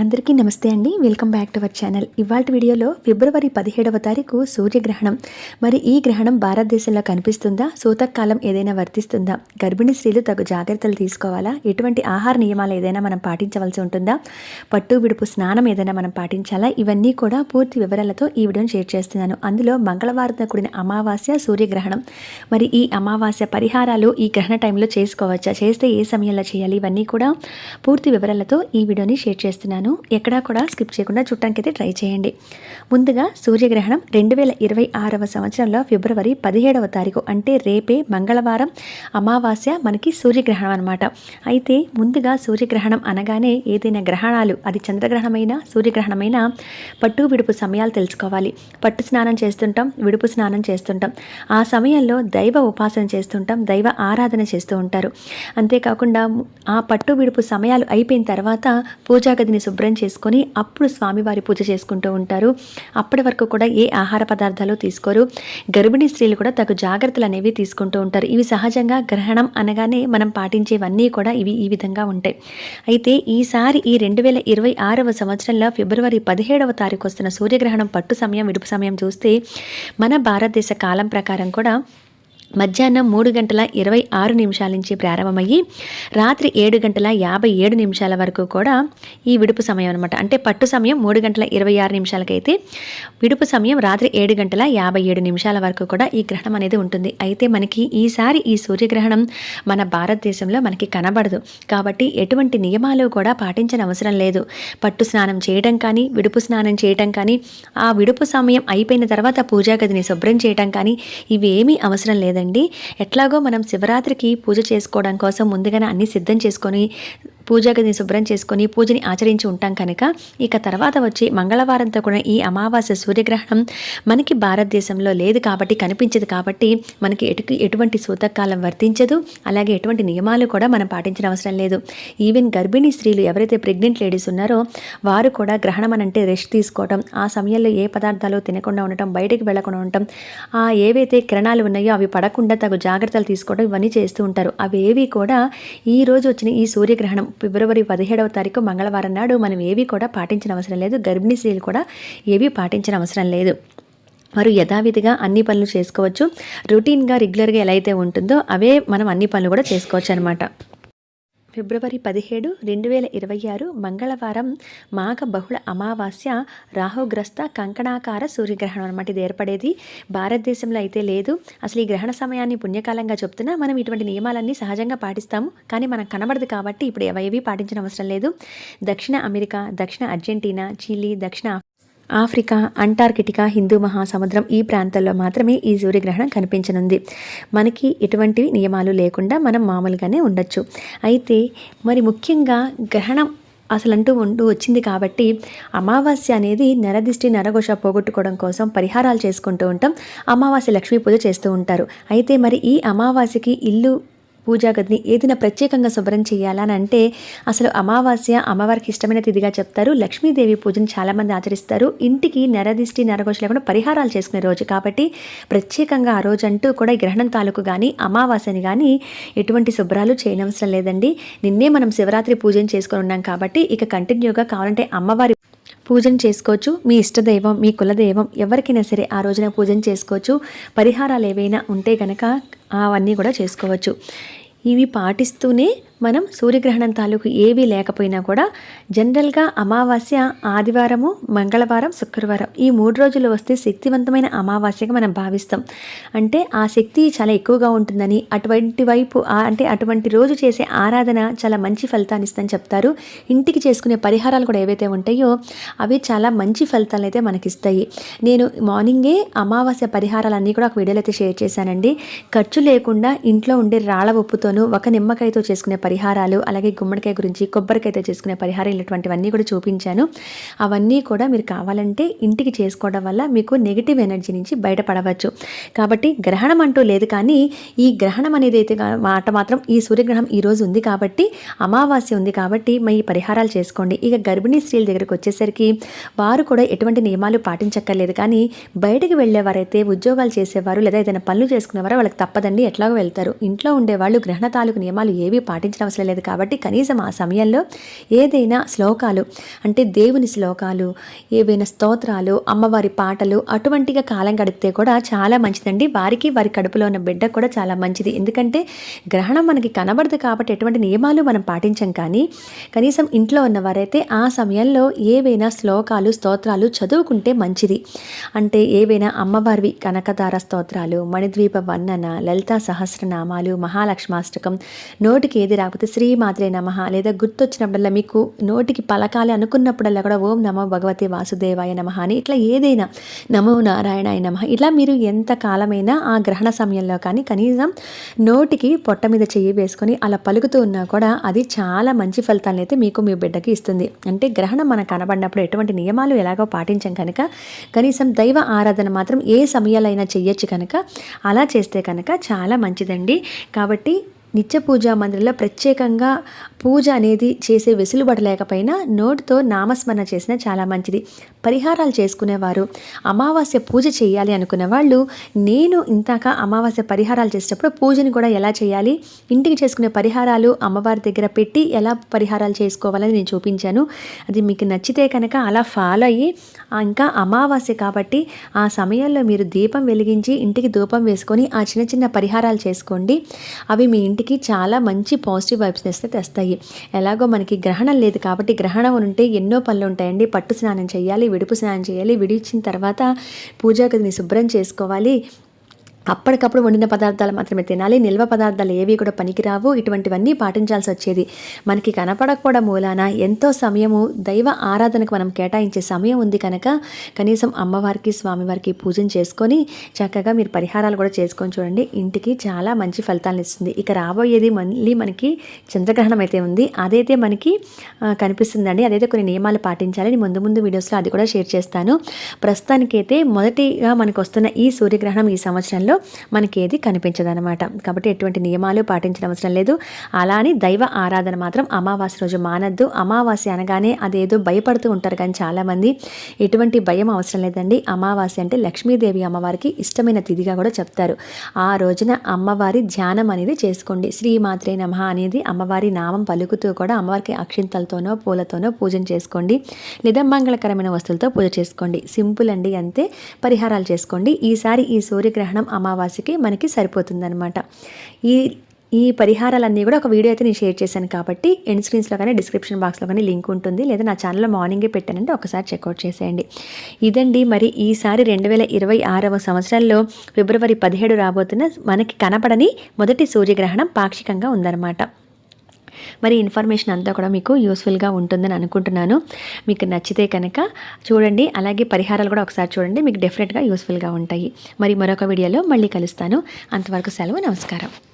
అందరికీ నమస్తే అండి. Welcome back to our channel. ఇవాళ వీడియోలో ఫిబ్రవరి పదిహేడవ తారీఖు సూర్యగ్రహణం. మరి ఈ గ్రహణం భారతదేశంలో కనిపిస్తుందా? సూతకాలం ఏదైనా వర్తిస్తుందా? గర్భిణీ స్త్రీలు తగు జాగ్రత్తలు తీసుకోవాలా? ఎటువంటి ఆహార నియమాలు ఏదైనా మనం పాటించవలసి ఉంటుందా? పట్టు విడుపు స్నానం ఏదైనా మనం పాటించాలా? ఇవన్నీ కూడా పూర్తి వివరాలతో ఈ వీడియోని షేర్ చేస్తున్నాను. అందులో మంగళవారంతో కూడిన అమావాస్య సూర్యగ్రహణం. మరి ఈ అమావాస్య పరిహారాలు ఈ గ్రహణ టైంలో చేసుకోవచ్చా? చేస్తే ఏ సమయంలో చేయాలి? ఇవన్నీ కూడా పూర్తి వివరాలతో ఈ వీడియోని షేర్ చేస్తున్నాను. ఎక్కడా కూడా స్కిప్ చేయకుండా చుట్టానికైతే ట్రై చేయండి. ముందుగా సూర్యగ్రహణం రెండు వేల ఇరవై ఆరవ సంవత్సరంలో ఫిబ్రవరి పదిహేడవ తారీఖు అంటే రేపే మంగళవారం అమావాస్య మనకి సూర్యగ్రహణం అనమాట అయితే ముందుగా సూర్యగ్రహణం అనగానే ఏదైనా గ్రహణాలు అది చంద్రగ్రహణమైనా సూర్యగ్రహణమైనా పట్టు విడుపు సమయాలు తెలుసుకోవాలి. పట్టు స్నానం చేస్తుంటాం విడుపు స్నానం చేస్తుంటాం. ఆ సమయంలో దైవ ఉపాసన చేస్తుంటాం దైవ ఆరాధన చేస్తూ ఉంటారు. అంతేకాకుండా ఆ పట్టు విడుపు సమయాలు అయిపోయిన తర్వాత పూజాగదిని శుభ్రం చేసుకొని అప్పుడు స్వామివారి పూజ చేసుకుంటూ ఉంటారు. అప్పటి వరకు కూడా ఏ ఆహార పదార్థాలు తీసుకోరు. గర్భిణీ స్త్రీలు కూడా తగు జాగ్రత్తలు అనేవి తీసుకుంటూ ఉంటారు. ఇవి సహజంగా గ్రహణం అనగానే మనం పాటించేవన్నీ కూడా ఇవి ఈ విధంగా ఉంటాయి. అయితే ఈసారి ఈ రెండు వేల ఇరవై ఆరవ సంవత్సరంలో ఫిబ్రవరి పదిహేడవ తారీఖు వస్తున్న సూర్యగ్రహణం పట్టు సమయం విడుపు సమయం చూస్తే మన భారతదేశ కాలం ప్రకారం కూడా మధ్యాహ్నం మూడు గంటల ఇరవై ఆరు నిమిషాల నుంచి ప్రారంభమయ్యి రాత్రి ఏడు గంటల యాభై ఏడు నిమిషాల వరకు కూడా ఈ విడుపు సమయం అనమాట అంటే పట్టు సమయం మూడు గంటల ఇరవై ఆరు నిమిషాలకైతే విడుపు సమయం రాత్రి ఏడు గంటల యాభై ఏడు నిమిషాల వరకు కూడా ఈ గ్రహణం అనేది ఉంటుంది. అయితే మనకి ఈసారి ఈ సూర్యగ్రహణం మన భారతదేశంలో మనకి కనబడదు. కాబట్టి ఎటువంటి నియమాలు కూడా పాటించిన అవసరం లేదు. పట్టు స్నానం చేయడం కానీ విడుపు స్నానం చేయటం కానీ ఆ విడుపు సమయం అయిపోయిన తర్వాత పూజా గదిని శుభ్రం చేయటం కానీ ఇవేమీ అవసరం లేదు కదండి ఎట్లాగో మనం శివరాత్రికి పూజ చేసుకోవడం కోసం ముందుగానే అన్ని సిద్ధం చేసుకొని పూజాగదిని శుభ్రం చేసుకొని పూజని ఆచరించి ఉంటాం కనుక. ఇక తర్వాత వచ్చి మంగళవారంతో కూడా ఈ అమావాస్య సూర్యగ్రహణం మనకి భారతదేశంలో లేదు కాబట్టి కనిపించదు కాబట్టి మనకి ఎటు ఎటువంటి సూతకాలం వర్తించదు. అలాగే ఎటువంటి నియమాలు కూడా మనం పాటించిన అవసరం లేదు. ఈవెన్ గర్భిణీ స్త్రీలు ఎవరైతే ప్రెగ్నెంట్ లేడీస్ ఉన్నారో వారు కూడా గ్రహణం అని అంటే రెస్ట్ తీసుకోవడం ఆ సమయంలో ఏ పదార్థాలు తినకుండా ఉండటం బయటకు వెళ్ళకుండా ఉండటం ఆ ఏవైతే కిరణాలు ఉన్నాయో అవి పడకుండా తగు జాగ్రత్తలు తీసుకోవడం ఇవన్నీ చేస్తూ ఉంటారు. అవి ఏవి కూడా ఈ రోజు వచ్చిన ఈ సూర్యగ్రహణం ఫిబ్రవరి పదిహేడవ తారీఖు మంగళవారం నాడు మనం ఏవి కూడా పాటించిన అవసరం లేదు. గర్భిణీ స్త్రీలు కూడా ఏవి పాటించిన అవసరం లేదు. వారు యథావిధిగా అన్ని పనులు చేసుకోవచ్చు. రొటీన్గా రెగ్యులర్గా ఎలా అయితే ఉంటుందో అవే మనం అన్ని పనులు కూడా చేసుకోవచ్చు అనమాట ఫిబ్రవరి పదిహేడు రెండు వేల ఇరవై ఆరు మంగళవారం మాఘ బహుళ అమావాస్య రాహుగ్రస్త కంకణాకార సూర్యగ్రహణం అనమాట ఇది ఏర్పడేది. భారతదేశంలో అయితే లేదు. అసలు ఈ గ్రహణ సమయాన్ని పుణ్యకాలంగా చెప్తున్నా మనం ఇటువంటి నియమాలన్నీ సహజంగా పాటిస్తాము. కానీ మనకు కనబడదు కాబట్టి ఇప్పుడు ఏవి పాటించిన అవసరం లేదు. దక్షిణ అమెరికా దక్షిణ అర్జెంటీనా చిలీ దక్షిణ ఆఫ్రికా అంటార్కిటికా హిందూ మహాసముద్రం ఈ ప్రాంతాల్లో మాత్రమే ఈ సూర్యగ్రహణం కనిపించనుంది. మనకి ఎటువంటి నియమాలు లేకుండా మనం మామూలుగానే ఉండొచ్చు. అయితే మరి ముఖ్యంగా గ్రహణం అసలంటూ ఉంటూ వచ్చింది కాబట్టి అమావాస్య అనేది నరదిష్టి నరఘోష పోగొట్టుకోవడం కోసం పరిహారాలు చేసుకుంటూ ఉంటాం. అమావాస్య లక్ష్మీ పూజ చేస్తూ ఉంటారు. అయితే మరి ఈ అమావాస్యకి ఇల్లు పూజా గదిని ఏదైనా ప్రత్యేకంగా శుభ్రం చేయాలని అంటే అసలు అమావాస్య అమ్మవారికి ఇష్టమైన తిథిగా చెప్తారు. లక్ష్మీదేవి పూజను చాలామంది ఆచరిస్తారు. ఇంటికి నరదిష్టి నరఘోష లేకుండా పరిహారాలు చేసుకునే రోజు కాబట్టి ప్రత్యేకంగా ఆ రోజు అంటూ కూడా గ్రహణం తాలూకు కానీ అమావాస్యని కానీ ఎటువంటి శుభ్రాలు చేయనవసరం లేదండి. నిన్నే మనం శివరాత్రి పూజను చేసుకుని ఉన్నాం కాబట్టి ఇక కంటిన్యూగా కావాలంటే అమ్మవారి పూజను చేసుకోవచ్చు. మీ ఇష్టదైవం మీ కులదైవం ఎవరికైనా సరే ఆ రోజున పూజను చేసుకోవచ్చు. పరిహారాలు ఏవైనా ఉంటే కనుక అవన్నీ కూడా చేసుకోవచ్చు. ఇవి పాటిస్తూనే మనం సూర్యగ్రహణం తాలూకు ఏవీ లేకపోయినా కూడా జనరల్గా అమావాస్య ఆదివారము మంగళవారం శుక్రవారం ఈ మూడు రోజులు వస్తే శక్తివంతమైన అమావాస్యగా మనం భావిస్తాం. అంటే ఆ శక్తి చాలా ఎక్కువగా ఉంటుందని అటువంటి వైపు అంటే అటువంటి రోజు చేసే ఆరాధన చాలా మంచి ఫలితాన్ని ఇస్తుందని చెప్తారు. ఇంటికి చేసుకునే పరిహారాలు కూడా ఏవైతే ఉంటాయో అవి చాలా మంచి ఫలితాలు అయితే మనకిస్తాయి. నేను మార్నింగే అమావాస్య పరిహారాలన్నీ కూడా ఒక వీడియోలో అయితే షేర్ చేశానండి. ఖర్చు లేకుండా ఇంట్లో ఉండే రాళ్ళ ఉప్పుతోనూ ఒక నిమ్మకాయతో చేసుకునే పరిహారాలు అలాగే గుమ్మడికాయ గురించి కొబ్బరికాయతో చేసుకునే పరిహారం ఇలాంటివన్నీ కూడా చూపించాను. అవన్నీ కూడా మీరు కావాలంటే ఇంటికి చేసుకోవడం వల్ల మీకు నెగిటివ్ ఎనర్జీ నుంచి బయటపడవచ్చు. కాబట్టి గ్రహణం అంటూ లేదు కానీ ఈ గ్రహణం అనేది అయితే మాట మాత్రం ఈ సూర్యగ్రహణం ఈరోజు ఉంది కాబట్టి అమావాస్య ఉంది కాబట్టి మరి ఈ పరిహారాలు చేసుకోండి. ఇక గర్భిణీ స్త్రీల దగ్గరకు వచ్చేసరికి వారు కూడా ఎటువంటి నియమాలు పాటించక్కర్లేదు. కానీ బయటకు వెళ్ళేవారైతే ఉద్యోగాలు చేసేవారు లేదా ఏదైనా పనులు చేసుకునేవారు వాళ్ళకి తప్పదండి. ఎట్లాగో వెళ్తారు. ఇంట్లో ఉండేవాళ్ళు గ్రహణ తాలూకు నియమాలు ఏవి పాటించ చేయాల్సిన అవసరం లేదు కాబట్టి కనీసం ఆ సమయంలో ఏదైనా శ్లోకాలు అంటే దేవుని శ్లోకాలు ఏవైనా స్తోత్రాలు అమ్మవారి పాటలు అటువంటిగా కాలం గడిపితే కూడా చాలా మంచిదండి. వారికి వారి కడుపులో ఉన్న బిడ్డ కూడా చాలా మంచిది. ఎందుకంటే గ్రహణం మనకి కనబడదు కాబట్టి ఎటువంటి నియమాలు మనం పాటించం కానీ కనీసం ఇంట్లో ఉన్నవారైతే ఆ సమయంలో ఏవైనా శ్లోకాలు స్తోత్రాలు చదువుకుంటే మంచిది. అంటే ఏవైనా అమ్మవారివి కనకదార స్తోత్రాలు మణిద్వీప వర్ణన లలితా సహస్రనామాలు మహాలక్ష్మాష్టకం నోటికి ఏది రాకపోతే శ్రీమాత్రే నమ లేదా గుర్తొచ్చినప్పుడల్లా మీకు నోటికి పలకాలి అనుకున్నప్పుడల్లా కూడా ఓం నమో భగవతి వాసుదేవాయ నమ అని ఇట్లా ఏదైనా నమో నారాయణాయ నమ. ఇలా మీరు ఎంత కాలమైనా ఆ గ్రహణ సమయంలో కానీ కనీసం నోటికి పొట్ట మీద చెయ్యి వేసుకొని అలా పలుకుతూ ఉన్నా కూడా అది చాలా మంచి ఫలితాలను అయితే మీకు మీ బిడ్డకి ఇస్తుంది. అంటే గ్రహణం మనకు కనబడినప్పుడు ఎటువంటి నియమాలు ఎలాగో పాటించాం కనుక కనీసం దైవ ఆరాధన మాత్రం ఏ సమయాలైనా చెయ్యొచ్చు కనుక అలా చేస్తే కనుక చాలా మంచిదండి. కాబట్టి నిత్య పూజా మందిరంలో ప్రత్యేకంగా పూజ అనేది చేసే వెసులుబడి లేకపోయినా నోటితో నామస్మరణ చేసిన చాలా మంచిది. పరిహారాలు చేసుకునేవారు అమావాస్య పూజ చేయాలి అనుకునే వాళ్ళు నేను ఇంతాక అమావాస్య పరిహారాలు చేసేటప్పుడు పూజని కూడా ఎలా చేయాలి ఇంటికి చేసుకునే పరిహారాలు అమ్మవారి దగ్గర పెట్టి ఎలా పరిహారాలు చేసుకోవాలని నేను చూపించాను. అది మీకు నచ్చితే కనుక అలా ఫాలో అయ్యి ఇంకా అమావాస్య కాబట్టి ఆ సమయంలో మీరు దీపం వెలిగించి ఇంటికి ధూపం వేసుకొని ఆ చిన్న చిన్న పరిహారాలు చేసుకోండి. అవి మీ ఇంటికి చాలా మంచి పాజిటివ్ వైబ్స్ తెస్తే తెస్తాయి. ఎలాగో మనకి గ్రహణం లేదు కాబట్టి గ్రహణం ఉంటే ఎన్నో పనులు ఉంటాయండి. పట్టు స్నానం చేయాలి విడుపు స్నానం చేయాలి విడిచిన తర్వాత పూజా గదిని శుభ్రం చేసుకోవాలి. అప్పటికప్పుడు వండిన పదార్థాలు మాత్రమే తినాలి. నిల్వ పదార్థాలు ఏవి కూడా పనికిరావు. ఇటువంటివన్నీ పాటించాల్సి వచ్చేది. మనకి కనపడకపోవడం మూలాన ఎంతో సమయము దైవ ఆరాధనకు మనం కేటాయించే సమయం ఉంది కనుక కనీసం అమ్మవారికి స్వామివారికి పూజను చేసుకొని చక్కగా మీరు పరిహారాలు కూడా చేసుకొని చూడండి. ఇంటికి చాలా మంచి ఫలితాలను ఇస్తుంది. ఇక రాబోయేది మళ్ళీ మనకి చంద్రగ్రహణం అయితే ఉంది. అదైతే మనకి కనిపిస్తుందండి. అదైతే కొన్ని నియమాలు పాటించాలి ముందు ముందు వీడియోస్లో అది కూడా షేర్ చేస్తాను. ప్రస్తుతానికైతే మొదటిగా మనకు వస్తున్న ఈ సూర్యగ్రహణం ఈ సంవత్సరంలో మనకి ఏది కనిపించదనమాట కాబట్టి ఎటువంటి నియమాలు పాటించిన అవసరం లేదు. అలా అని దైవ ఆరాధన మాత్రం అమావాస్య రోజు మానద్దు. అమావాస్య అనగానే అదేదో భయపడుతూ ఉంటారు కానీ చాలామంది ఎటువంటి భయం అవసరం లేదండి. అమావాస్య అంటే లక్ష్మీదేవి అమ్మవారికి ఇష్టమైన తిథిగా కూడా చెప్తారు. ఆ రోజున అమ్మవారి ధ్యానం అనేది చేసుకోండి. శ్రీమాత్రే నమ అనేది అమ్మవారి నామం పలుకుతూ కూడా అమ్మవారికి అక్షింతలతోనో పూలతోనో పూజన చేసుకోండి. లేదా మంగళకరమైన వస్తువులతో పూజ చేసుకోండి. సింపుల్ అండి అంతే. పరిహారాలు చేసుకోండి. ఈసారి ఈ సూర్యగ్రహణం అమావాస్యకి మనకి సరిపోతుందనమాట ఈ ఈ పరిహారాలన్నీ కూడా ఒక వీడియో అయితే నేను షేర్ చేశాను కాబట్టి ఎండ్ స్క్రీన్స్లో కానీ డిస్క్రిప్షన్ బాక్స్లో కానీ లింక్ ఉంటుంది. లేదా నా ఛానల్లో మార్నింగే పెట్టానంటే ఒకసారి చెక్అవుట్ చేసేయండి. ఇదండి మరి ఈసారి రెండు వేల ఇరవై ఆరవ సంవత్సరంలో ఫిబ్రవరి పదిహేడు రాబోతున్న మనకి కనపడని మొదటి సూర్యగ్రహణం పాక్షికంగా ఉందన్నమాట. మరి ఇన్ఫర్మేషన్ అంతా కూడా మీకు యూస్ఫుల్గా ఉంటుందని అనుకుంటున్నాను. మీకు నచ్చితే కనుక చూడండి అలాగే పరిహారాలు కూడా ఒకసారి చూడండి మీకు డెఫినెట్గా యూస్ఫుల్గా ఉంటాయి. మరి మరొక వీడియోలో మళ్ళీ కలుస్తాను. అంతవరకు సెలవు నమస్కారం.